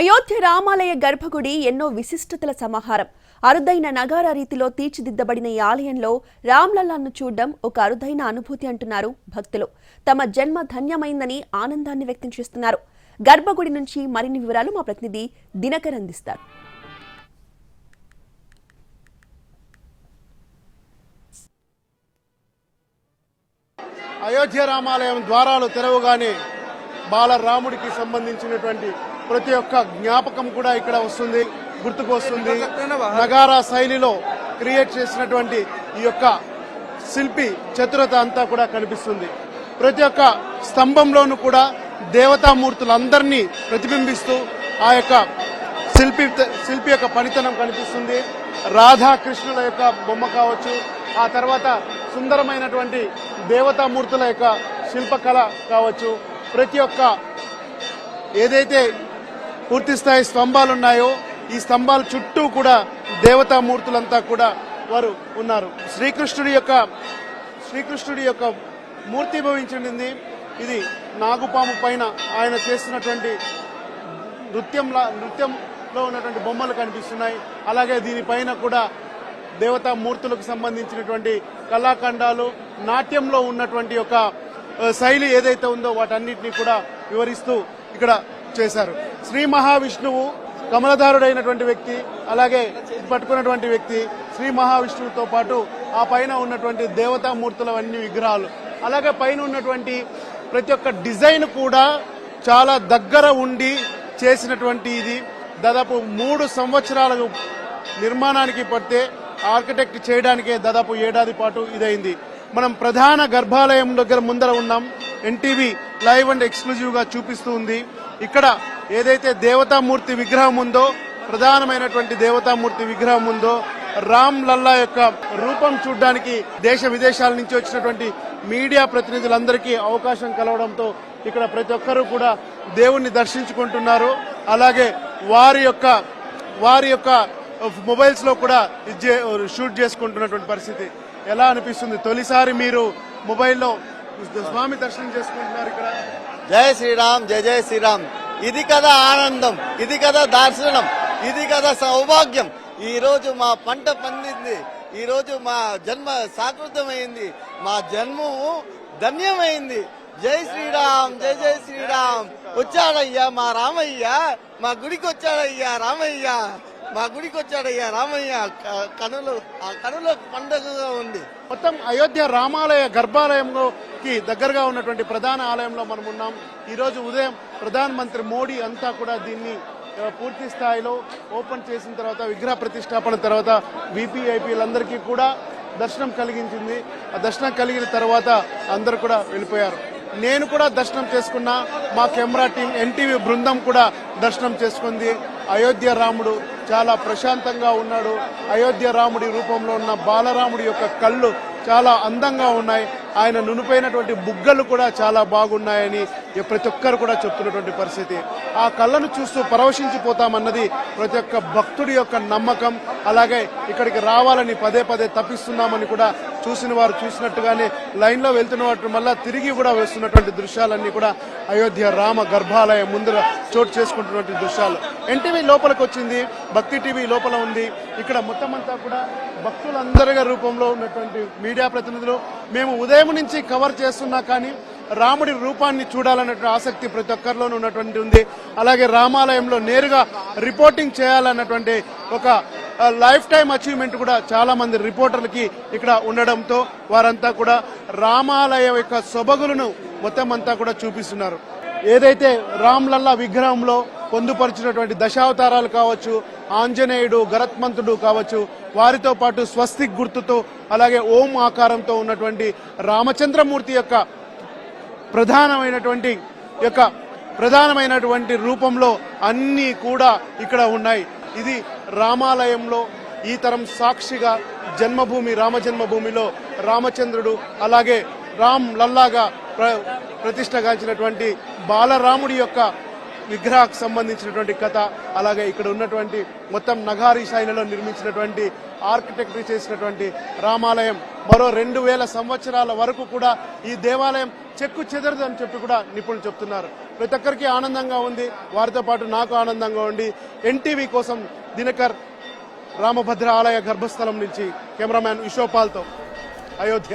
అయోధ్య రామాలయ గర్భగుడి ఎన్నో విశిష్టతల సమాహారం. అరుదైన నగార రీతిలో తీర్చిదిద్దబడిన ఈ ఆలయంలో రామ్లల్లాను చూడడం ఒక అరుదైన అనుభూతి అంటున్నారు భక్తులు. తమ జన్మ ధన్యమైందని ఆనందాన్ని వ్యక్తం చేస్తున్నారు. గర్భగుడి నుంచి మరిన్ని వివరాలు మా ప్రతినిధి దినకర్ అందిస్తారు. అయోధ్య రామాలయం ద్వారాలు తెరవగానే బాలరాముడికి సంబంధించినటువంటి ప్రతి ఒక్క జ్ఞాపకం కూడా ఇక్కడ వస్తుంది గుర్తుకు వస్తుంది నగారా శైలిలో క్రియేట్ చేసినటువంటి ఈ యొక్క శిల్పి చతురత అంతా కూడా కనిపిస్తుంది. ప్రతి ఒక్క స్తంభంలోనూ కూడా దేవతామూర్తులందరినీ ప్రతిబింబిస్తూ ఆ యొక్క శిల్పి శిల్పి యొక్క పనితనం కనిపిస్తుంది. రాధాకృష్ణుల యొక్క బొమ్మ కావచ్చు ఆ తర్వాత సుందరమైనటువంటి దేవతామూర్తుల యొక్క శిల్పకళ కావచ్చు. ప్రతి ఒక్క ఏదైతే పూర్తి స్థాయి స్తంభాలు ఉన్నాయో ఈ స్తంభాల చుట్టూ కూడా దేవతామూర్తులంతా కూడా వారు ఉన్నారు. శ్రీకృష్ణుడి యొక్క శ్రీకృష్ణుడి యొక్క మూర్తి భవించింది. ఇది నాగుపాము పైన ఆయన చేస్తున్నటువంటి నృత్యంలా నృత్యంలో ఉన్నటువంటి బొమ్మలు కనిపిస్తున్నాయి. అలాగే దీనిపైన కూడా దేవతా మూర్తులకు సంబంధించినటువంటి కళాఖండాలు నాట్యంలో ఉన్నటువంటి ఒక శైలి ఏదైతే ఉందో వాటన్నిటిని కూడా వివరిస్తూ ఇక్కడ చేశారు. శ్రీ మహావిష్ణువు కమలధారుడైనటువంటి వ్యక్తి అలాగే పట్టుకున్నటువంటి వ్యక్తి శ్రీ మహావిష్ణువుతో పాటు ఆ పైన ఉన్నటువంటి దేవతామూర్తులవన్నీ విగ్రహాలు. అలాగే పైన ఉన్నటువంటి ప్రతి ఒక్క డిజైన్ కూడా చాలా దగ్గర ఉండి చేసినటువంటి ఇది. దాదాపు మూడు సంవత్సరాల నిర్మాణానికి పడితే ఆర్కిటెక్ట్ చేయడానికే దాదాపు ఏడాది పాటు ఇదైంది. మనం ప్రధాన గర్భాలయం దగ్గర ముందర ఉన్నాం. ఎన్టీవీ లైవ్ అండ్ ఎక్స్క్లూజివ్గా చూపిస్తూ ఉంది. ఇక్కడ ఏదైతే దేవతామూర్తి విగ్రహం ఉందో ప్రధానమైనటువంటి దేవతామూర్తి విగ్రహం ఉందో రామ్ లల్లా యొక్క రూపం చూడడానికి దేశ విదేశాల నుంచి వచ్చినటువంటి మీడియా ప్రతినిధులందరికీ అవకాశం కలవడంతో ఇక్కడ ప్రతి ఒక్కరూ కూడా దేవుణ్ణి దర్శించుకుంటున్నారు. అలాగే వారి యొక్క వారి యొక్క మొబైల్స్లో కూడా ఇది షూట్ చేసుకుంటున్నటువంటి పరిస్థితి. ఎలా అనిపిస్తుంది? తొలిసారి మీరు మొబైల్లో స్వామి దర్శనం చేసుకుంటున్నారు ఇక్కడ. జై శ్రీరామ్ జయ జయ శ్రీరామ్. ఇది కదా ఆనందం ఇది కదా దర్శనం ఇది కదా సౌభాగ్యం. ఈ రోజు మా పంట పండింది ఈ రోజు మా జన్మ సాకృతమైంది మా జన్మము ధన్యమైంది. జై శ్రీరామ్ జై జై శ్రీరామ్. వచ్చాడయ్యా మా రామయ్య మా గుడికి వచ్చాడయ్యా రామయ్య. మా గుడికి వచ్చాడయ్యా రామయ్య. కనులు ఆ కనుల పండుగగా ఉంది. మొత్తం అయోధ్య రామాలయ గర్భాలయంకి దగ్గరగా ఉన్నటువంటి ప్రధాన ఆలయంలో మనం ఉన్నాం. ఈ రోజు ఉదయం ప్రధాన మంత్రి మోడీ అంతా కూడా దీన్ని పూర్తి స్థాయిలో ఓపెన్ చేసిన తర్వాత విగ్రహ ప్రతిష్టాపన తర్వాత విపిఐపీలందరికీ కూడా దర్శనం కలిగించింది. ఆ దర్శనం కలిగిన తర్వాత అందరూ కూడా వెళ్ళిపోయారు. నేను కూడా దర్శనం చేసుకున్నా. మా కెమెరా టీం ఎన్టీవీ బృందం కూడా దర్శనం చేసుకుంది. అయోధ్య రాముడు చాలా ప్రశాంతంగా ఉన్నాడు. అయోధ్య రాముడి రూపంలో ఉన్న బాలరాముడి యొక్క కళ్ళు చాలా అందంగా ఉన్నాయి. ఆయన నునుపైనటువంటి బుగ్గలు కూడా చాలా బాగున్నాయని ప్రతి ఒక్కరు కూడా చెప్తున్నటువంటి పరిస్థితి. ఆ కళ్ళను చూస్తూ పరవశించిపోతామన్నది ప్రతి ఒక్క భక్తుడి యొక్క నమ్మకం. అలాగే ఇక్కడికి రావాలని పదే పదే తప్పిస్తున్నామని కూడా చూసిన వారు చూసినట్టుగానే లైన్లో వెళ్తున్న వాటి మళ్ళా తిరిగి కూడా వస్తున్నటువంటి దృశ్యాలన్నీ కూడా అయోధ్య రామ గర్భాలయం ముందర చోటు చేసుకుంటున్నటువంటి దృశ్యాలు. ఎన్టీవీ లోపలికి వచ్చింది భక్తి టీవీ లోపల ఉంది. ఇక్కడ మొత్తం అంతా కూడా భక్తులందరిగా రూపంలో ఉన్నటువంటి మీడియా ప్రతినిధులు. మేము ఉదయం నుంచి కవర్ చేస్తున్నా కానీ రాముడి రూపాన్ని చూడాలన్నటువంటి ఆసక్తి ప్రతి ఒక్కరిలోనూ ఉన్నటువంటి ఉంది. అలాగే రామాలయంలో నేరుగా రిపోర్టింగ్ చేయాలన్నటువంటి ఒక లైఫ్ టైం అచీవ్మెంట్ కూడా చాలా మంది రిపోర్టర్లకి ఇక్కడ ఉండడంతో వారంతా కూడా రామాలయం యొక్క సొబగులను మొత్తం అంతా కూడా చూపిస్తున్నారు. ఏదైతే రామ్లల్లా విగ్రహంలో పొందుపరిచినటువంటి దశావతారాలు కావచ్చు ఆంజనేయుడు గరత్మంతుడు కావచ్చు వారితో పాటు స్వస్తిక్ గుర్తుతో అలాగే ఓం ఆకారంతో ఉన్నటువంటి రామచంద్రమూర్తి యొక్క ప్రధానమైనటువంటి యొక్క ప్రధానమైనటువంటి రూపంలో అన్నీ కూడా ఇక్కడ ఉన్నాయి. ఇది రామాలయంలో ఈ తరం సాక్షిగా జన్మభూమి రామజన్మభూమిలో రామచంద్రుడు అలాగే రామ్ లల్లాగా ప్ర ప్రతిష్టగాంచినటువంటి బాలరాముడి యొక్క విగ్రహకు సంబంధించినటువంటి కథ అలాగే ఇక్కడ ఉన్నటువంటి మొత్తం నగారి శైలిలో నిర్మించినటువంటి ఆర్కిటెక్చర్ చేసినటువంటి రామాలయం. మరో రెండు వేల సంవత్సరాల వరకు కూడా ఈ దేవాలయం చెక్కు చెదరదు అని చెప్పి కూడా నిపుణులు చెప్తున్నారు. ప్రతి ఒక్కరికి ఆనందంగా ఉంది. వారితో పాటు నాకు ఆనందంగా ఉండి ఎన్టీవీ కోసం దినకర్ రామభద్ర ఆలయ గర్భస్థలం నుంచి కెమెరామ్యాన్ విశ్వపాల్తో అయోధ్య.